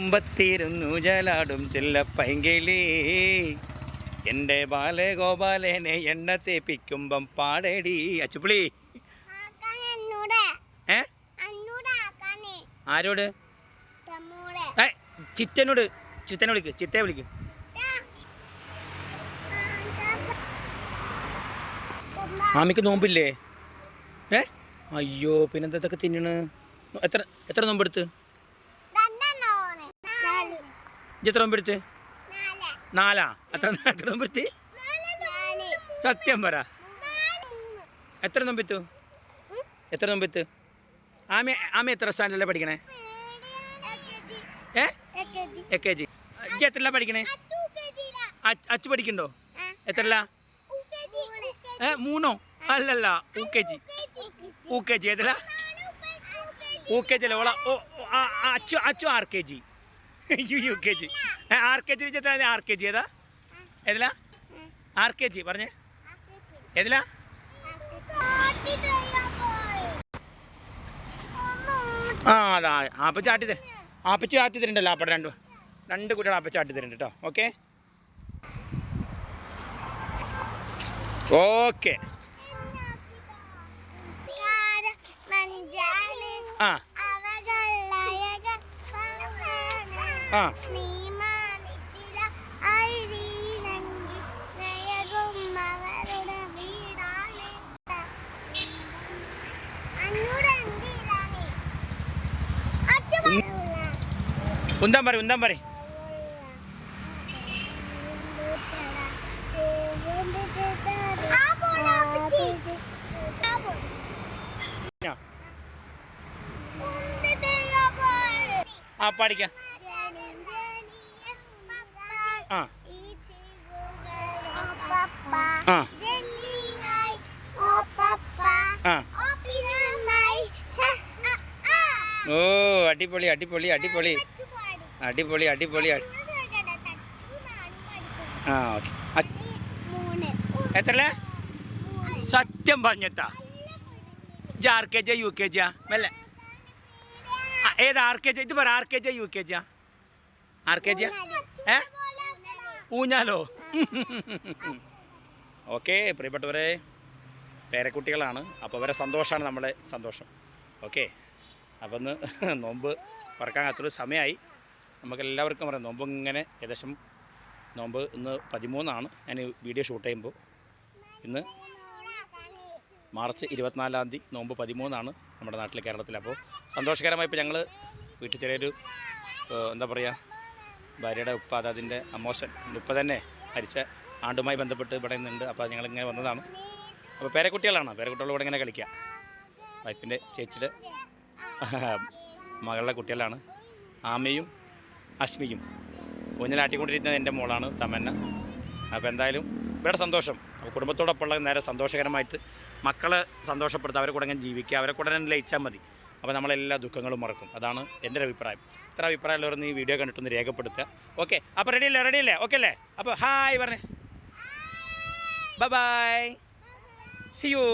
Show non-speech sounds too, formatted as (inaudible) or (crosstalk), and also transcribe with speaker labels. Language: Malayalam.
Speaker 1: കുമ്പത്തിരുന്നു ജലാടും ചില്ലപ്പൈങ്കിളി പൈങ്കിളി. എന്റെ ബാലഗോപാലനെ എണ്ണ തേപ്പിക്കുമ്പം പാടേടി. ഏ?
Speaker 2: ആക്കാനേ.
Speaker 1: ആരോട്? ഏ ചിറ്റനോട്. ചിത്തനെ വിളിക്ക് ചിത്തയെ വിളിക്ക്. മാമിക്ക് നോമ്പില്ലേ? ഏ? അയ്യോ പിന്നെന്താ ഇതൊക്കെ തിന്നണ്? എത്ര എത്ര നോമ്പെടുത്ത് ഇജ്ജ് എത്ര നോമ്പെടുത്ത് നാലാ. എത്ര എത്ര നോമ്പെടുത്ത് സത്യം പറ. എത്ര നൊമ്പെത്തു എത്ര നോമ്പെത്തു ആമ ആമ എത്ര സ്റ്റാൻഡല്ലേ പഠിക്കണേ? ഏ? A K G. ഇജ്ജ് എത്രല്ല പഠിക്കണേ? അച്ച് പഠിക്കണ്ടോ? എത്രല്ല ഏ മൂന്നോ? അല്ലല്ല U K G. U K G ഏതല്ല U K G അല്ല ഓള ഓ അച്ചു Achu R K G. (laughs) U U K G. R K G എത്ര ആർ കെ ജി ഏതാ? ഏതിലാ? ആർ കെ ജി പറഞ്ഞേ. ഏതിലാ? ആ അതാ. ആപ്പച്ച ചാട്ടി തരും. ആപ്പച്ച ചാട്ടി തരുന്നുണ്ടല്ലോ ആപ്പടെ രണ്ടു. രണ്ട് കുട്ടികൾ ആപ്പച്ച ചാട്ടി തരുന്നുണ്ട് കേട്ടോ. ഓക്കെ? ഓക്കെ. ആ. ആ. ഉന്താൻ പറ ഉന്താൻ പറ ആ പാടിക്കാം. ആ. ആ. ഓ അടിപൊളി അടിപൊളി അടിപൊളി. അടിപൊളി അടിപൊളി അടി- ആ ഓക്കെ. എത്രല്ലേ? സത്യം പറഞ്ഞെത്താ ഇജ്ജ് R K G U K ജിയാ മെല്ലെ ഏത് ആർ കെ ജി ഇത് പറ R K G U K ജിയാ ആർ കെ ജിയാ ഏ? ഊഞ്ഞാലോ? (laughs) ഓക്കെ പ്രിയപ്പെട്ടവരെ പേരക്കുട്ടികളാണ്. അപ്പോൾ അവരെ സന്തോഷമാണ് നമ്മളെ സന്തോഷം. ഓക്കെ അപ്പം ഒന്ന് (laughs) നോമ്പ് പറക്കാൻ അത്ര സമയമായി നമുക്ക് എല്ലാവർക്കും പറയാം നോമ്പ് ഇങ്ങനെ ഏകദേശം നോമ്പ് ഇന്ന് പതിമൂന്നാണ്. ഞാൻ വീഡിയോ ഷൂട്ട് ചെയ്യുമ്പോൾ ഇന്ന് മാർച്ച് ഇരുപത്തിനാലാം തീയതി നോമ്പ് പതിമൂന്നാണ് നമ്മുടെ നാട്ടിൽ കേരളത്തിൽ. അപ്പോൾ സന്തോഷകരമായി ഇപ്പോൾ ഞങ്ങൾ വീട്ടിൽ ചെറിയൊരു എന്താ പറയുക ഭാര്യയുടെ ഉപ്പ അത് അതിന്റെ അമോഷൻ ഉപ്പ തന്നെ മരിച്ച ആണ്ടുമായി ബന്ധപ്പെട്ട് ഇവിടെ നിന്നുണ്ട്. അപ്പോൾ ഞങ്ങളിങ്ങനെ വന്നതാണ്. അപ്പോൾ പേരക്കുട്ടികളാണ്. പേരക്കുട്ടികളുടെ കൂടെ ഇങ്ങനെ കളിക്കുക. വൈഫിന്റെ ചേച്ചിയുടെ മകളുടെ കുട്ടികളാണ്. ആമയും അശ്മിയും. ഊഞ്ഞലാട്ടിക്കൊണ്ടിരിക്കുന്നത് എന്റെ മോളാണ് തമന്ന. അപ്പോൾ എന്തായാലും ഇവിടെ സന്തോഷം. കുടുംബത്തോടൊപ്പമുള്ള നേരെ സന്തോഷകരമായിട്ട് മക്കളെ സന്തോഷപ്പെടുത്തുക അവരെ കൂടെ അങ്ങനെ ജീവിക്കുക അവരെ കൂടെ തന്നെ ലയിച്ചാൽ മതി. അപ്പോൾ നമ്മളെല്ലാ ദുഃഖങ്ങളും മറക്കും. അതാണ് എന്റെ ഒരു അഭിപ്രായം. ഇത്ര അഭിപ്രായമുള്ളവർ ഈ വീഡിയോ കണ്ടിട്ടൊന്ന് രേഖപ്പെടുത്തുക. ഓക്കെ അപ്പോൾ റെഡിയല്ലേ റെഡിയല്ലേ ഓക്കെ അല്ലേ? അപ്പോൾ ഹായ് പറഞ്ഞേ. Bye bye C U